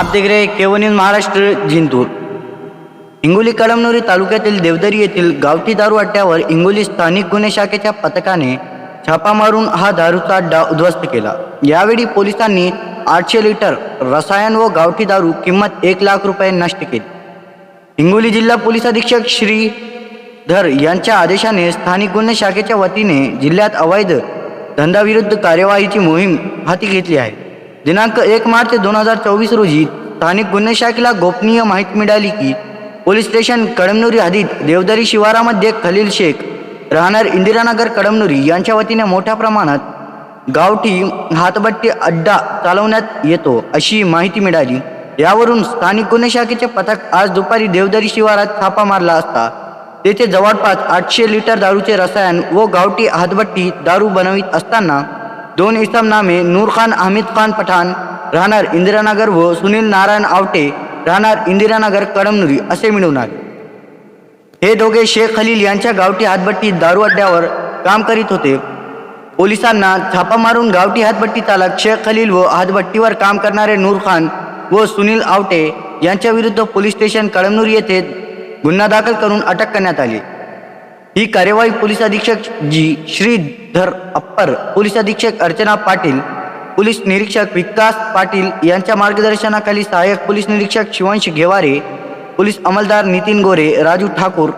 आप केवनीन महाराष्ट्र जिंतूर। हिंगोली कळमनुरी तालुक्यातील देवदरी येथील गावठी दारू अड्ड्यावर हिंगोली स्थानिक गुन्हे शाखेच्या पथकाने छापा मारून हा दारूचा अड्डा उद्ध्वस्त केला. यावेळी पोलिसांनी आठशे लिटर रसायन व गावठी दारू किंमत एक लाख रुपये नष्ट केली. हिंगोली जिल्हा पोलीस अधीक्षक श्री धर यांच्या आदेशाने स्थानिक गुन्हे शाखेच्या वतीने जिल्ह्यात अवैध धंदाविरुद्ध कार्यवाहीची मोहीम हाती घेतली आहे. दिनांक एक मार्च दोन हजार चोवीस रोजी स्थानिक गुन्हे शाखेला गोपनीय माहिती मिळाली की पोलीस स्टेशन कळमनुरी हदीत देवदरी शिवारामध्ये खलील शेख राहणार इंदिरानगर कळमनुरी यांच्या वतीने मोठ्या प्रमाणात गावठी हातबट्टी अड्डा चालवण्यात येतो अशी माहिती मिळाली. यावरून स्थानिक गुन्हे शाखेचे पथक आज दुपारी देवदरी शिवारात छापा मारला असता तेथे जवळपास आठशे लिटर दारूचे रसायन व गावठी हातबट्टी दारू बनवित असताना दोन इसम नामे नूर खान अहमद खान पठाण राहणार इंदिरानगर व सुनील नारायण आवटे राहणार इंदिरानगर कळमनुरी असे मिळवणार. हे दोघे शेख खलील यांच्या गावठी हातभट्टी दारू अड्ड्यावर काम करीत होते. पोलिसांना छापा मारून गावठी हातभट्टी चालक शेख खलील व हातभट्टीवर काम करणारे नूर खान व सुनील आवटे यांच्याविरुद्ध पोलीस स्टेशन कळमनुरी येथे गुन्हा दाखल करून अटक करण्यात आली. ही कार्यवाही पोलीस अधीक्षक जी श्रीधर अप्पर पोलीस अधीक्षक अर्चना पाटील पोलीस निरीक्षक विकास पाटील यांच्या मार्गदर्शनाखाली सहाय्यक पोलीस निरीक्षक शिवांश घेवारे पोलीस अंमलदार नितीन गोरे राजू ठाकूर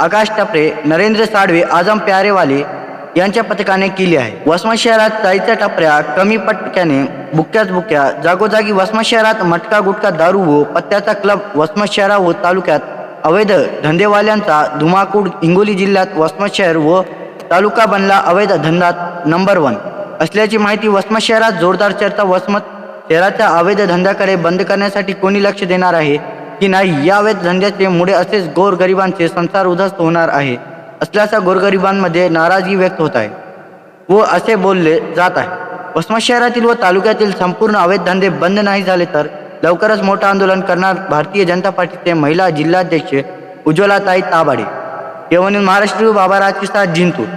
आकाश टपरे नरेंद्र साडवे आजम प्यारेवाले यांच्या पथकाने केली आहे. वसमत शहरात चाईच्या टपऱ्या कमी पटक्याने बुक्याच बुक्या जागोजागी वसमत शहरात मटका गुटका दारू व पत्त्याचा क्लब वसमत शहरा व तालुक्यात अवैध धंदेवाल्यांचा धुमाकूड हिंगोली जिल्ह्यात वसमत शहर व तालुका बनला अवैध धंदात नंबर वन. असल्याची माहिती वसमत शहरात जोरदार चर्चा वसमत शहराच्या अवैध धंद्याकडे बंद करण्यासाठी कोणी लक्ष देणार आहे की नाही? या अवैध धंद्याचे मुळे असेच गोरगरिबांचे संसार उद्ध्वस्त होणार आहे असल्याचा गोरगरिबांमध्ये नाराजी व्यक्त होत आहे व असे बोलले जात आहे. वसमत शहरातील व तालुक्यातील संपूर्ण अवैध धंदे बंद नाही झाले तर लवकरच मोठं आंदोलन करणार भारतीय जनता पार्टीचे महिला जिल्हाध्यक्ष उज्ज्वलाताई ताबाडे. केवळ महाराष्ट्र बाबा राजकिस्ता जिंतूर